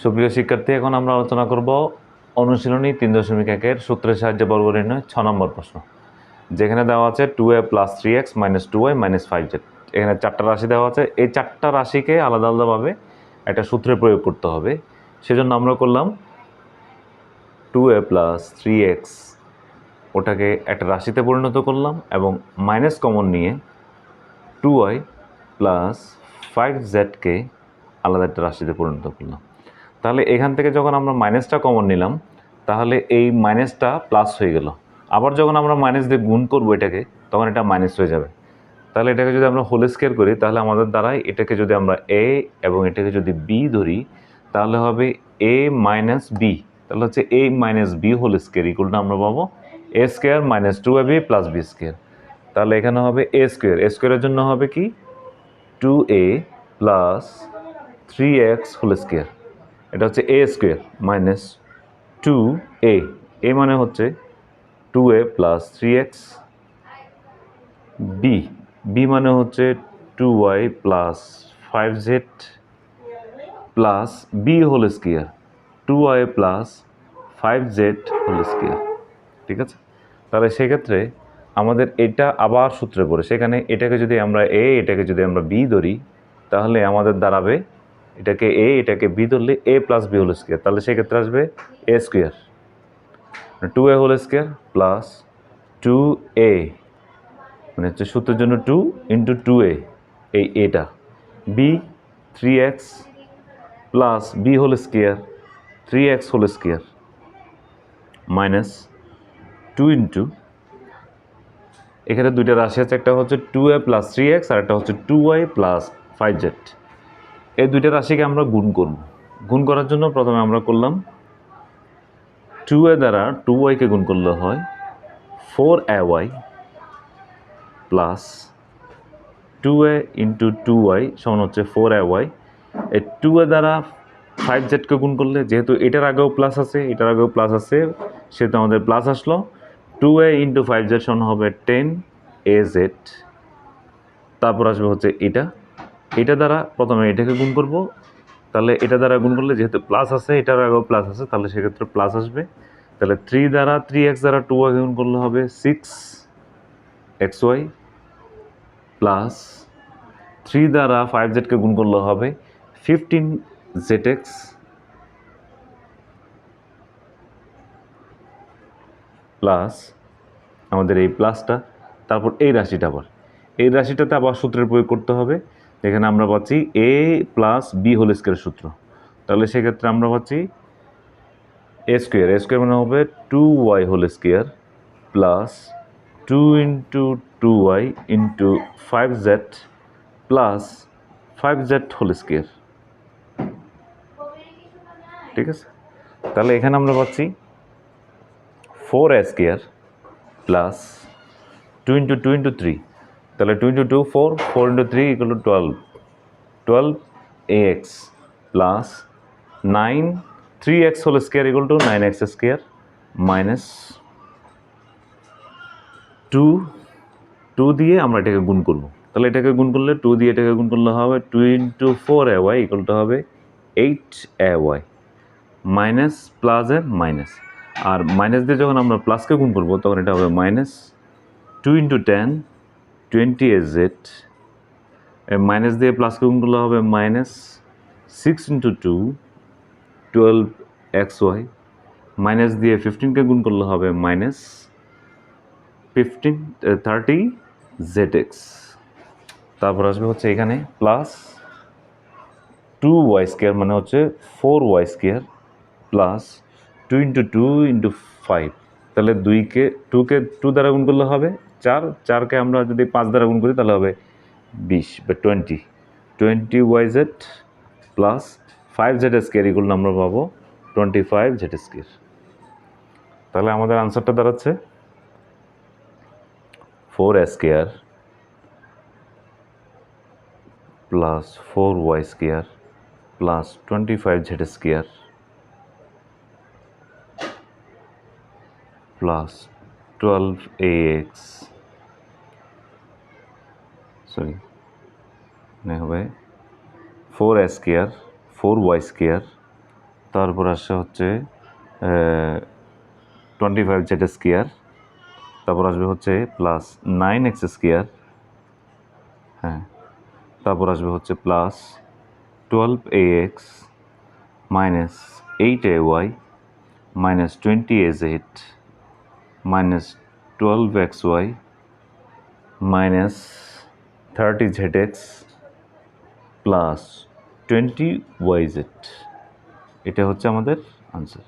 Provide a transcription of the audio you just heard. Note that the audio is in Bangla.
সুপ্রিয় শিক্ষার্থী, এখন আমরা আলোচনা করব অনুশীলনী তিন দশমিক একের সূত্রের সাহায্যে বর্গ নির্ণয় ছ নম্বর প্রশ্ন। যেখানে দেওয়া আছে two A plus three X minus two Y minus five Z এখানে চারটা রাশি দেওয়া আছে। এই চারটা রাশিকে আলাদা আলাদাভাবে একটা সূত্রে প্রয়োগ করতে হবে। সেজন্য আমরা করলাম two A plus three X ওটাকে একটা রাশিতে পরিণত করলাম এবং মাইনাস কমন নিয়ে টু ওয়াই প্লাস ফাইভ জেডকে আলাদা একটা রাশিতে পরিণত করলাম। তাহলে এখান থেকে যখন আমরা মাইনাসটা কমন নিলাম, তাহলে এই মাইনাসটা প্লাস হয়ে গেল। আবার যখন আমরা মাইনাস দিয়ে গুণ করব এটাকে, তখন এটা মাইনাস হয়ে যাবে। তাহলে এটাকে যদি আমরা হোল স্কেয়ার করি, তাহলে আমাদের দ্বারাই এটাকে যদি আমরা এ এবং এটাকে যদি বি ধরি, তাহলে হবে এ মাইনাস বি তাহলে হচ্ছে A minus B whole square ইকুয়ালটা আমরা পাবো A square minus two A B plus B square তাহলে এখানে হবে এ স্কোয়ার এ স্কোয়ারের জন্য হবে কি? Two A plus three X whole square এটা হচ্ছে A square minus two A A মানে হচ্ছে two A plus three X B B মানে হচ্ছে two Y plus five Z plus B whole square two Y plus five Z whole square ঠিক আছে? তাহলে সেক্ষেত্রে আমাদের এটা আবার সূত্রে পড়ে, সেখানে এটাকে যদি আমরা এ এটাকে যদি আমরা বি ধরি, তাহলে আমাদের দাঁড়াবে এটাকে এ এটাকে বি ধরলে A plus B whole square তাহলে সেক্ষেত্রে আসবে A square two A whole square plus two A মানে হচ্ছে সূত্রের জন্য টু ইন্টু টু এ এই এটা B three X plus B whole square three X whole square minus two into এখানে দুইটা রাশি আছে, একটা হচ্ছে two A plus three X আর একটা হচ্ছে two Y plus five Z এই দুইটা রাশিকে আমরা গুণ করব। গুণ করার জন্য প্রথমে আমরা করলাম টু এ দ্বারা টু ওয়াইকে গুণ করলে হয় four A Y plus two A into two Y সমান হচ্ছে ফোর এ ওয়াই এই টু এ দ্বারা ফাইভ জেডকে গুণ করলে যেহেতু এটার আগেও প্লাস আছে, এটার আগেও প্লাস আছে, সেহেতু আমাদের প্লাস আসলো। Two A into five Z সমান হবে টেন এ জেড তারপর আসবে হচ্ছে এটা। এটা দ্বারা প্রথমে এটাকে গুণ করব। তাহলে এটা দ্বারা গুণ করলে যেহেতু প্লাস আছে, এটার আগেও প্লাস আছে, তাহলে সেক্ষেত্রে প্লাস আসবে। তাহলে থ্রি দ্বারা থ্রি এক্স দ্বারা টু ওয়াই গুণ করলে হবে six X Y plus three দ্বারা ফাইভ জেডকে গুণ করলে হবে ফিফটিন জেড এক্স প্লাস আমাদের এই প্লাসটা তারপর এই রাশিটা আবার। এই রাশিটাতে আবার সূত্রের প্রয়োগ করতে হবে। এখানে আমরা পাচ্ছি A plus B whole square সূত্র। তাহলে সেক্ষেত্রে আমরা পাচ্ছি এ স্কোয়ার এ স্কোয়ার মানে হবে two Y whole square plus two into two Y into five Z plus five Z whole square ঠিক আছে? তাহলে এখানে আমরা পাচ্ছি four A square plus two into two into three তাহলে two into two four four into three equal to twelve twelve A X plus nine three X whole square equal to nine X square minus two two দিয়ে আমরা এটাকে গুণ করব। তাহলে এটাকে গুণ করলে টু দিয়ে এটাকে গুণ করলে হবে two into four A Y equal to হবে eight A Y minus plus A minus R minus দিয়ে যখন আমরা প্লাসকে গুণ করব, তখন এটা হবে minus two into ten twenty A Z minus দিয়ে প্লাসকে গুণ করলে হবে minus six into two twelve X Y minus দিয়ে ফিফটিনকে গুণ করলে হবে minus fifteen thirty Z X তারপর আসবে হচ্ছে এখানে প্লাস টু ওয়াই স্কোয়ার মানে হচ্ছে four Y square plus two into two into five তাহলে দুইকে টুকে টু দ্বারা গুণ করলে হবে চার, চারকে আমরা যদি পাঁচ দ্বারা গুণ করি তাহলে হবে বিশ, বা twenty twenty Y Z plus five Z square এগুলো আমরা পাবো টোয়েন্টি ফাইভ জেড স্কোয়ার তাহলে আমাদের আনসারটা দাঁড়াচ্ছে four square plus four Y square plus twenty five Z square plus twelve A X sorry মানে হবে four square four Y square তারপর আসছে হচ্ছে টোয়েন্টি ফাইভ জেড স্কোয়ার তারপর আসবে হচ্ছে প্লাস নাইন এক্স স্কোয়ার হ্যাঁ তারপর আসবে হচ্ছে plus twelve A X minus eight A Y minus twenty A Z minus twelve X Y minus thirty Z X plus twenty Y Z এটা হচ্ছে আমাদের আনসার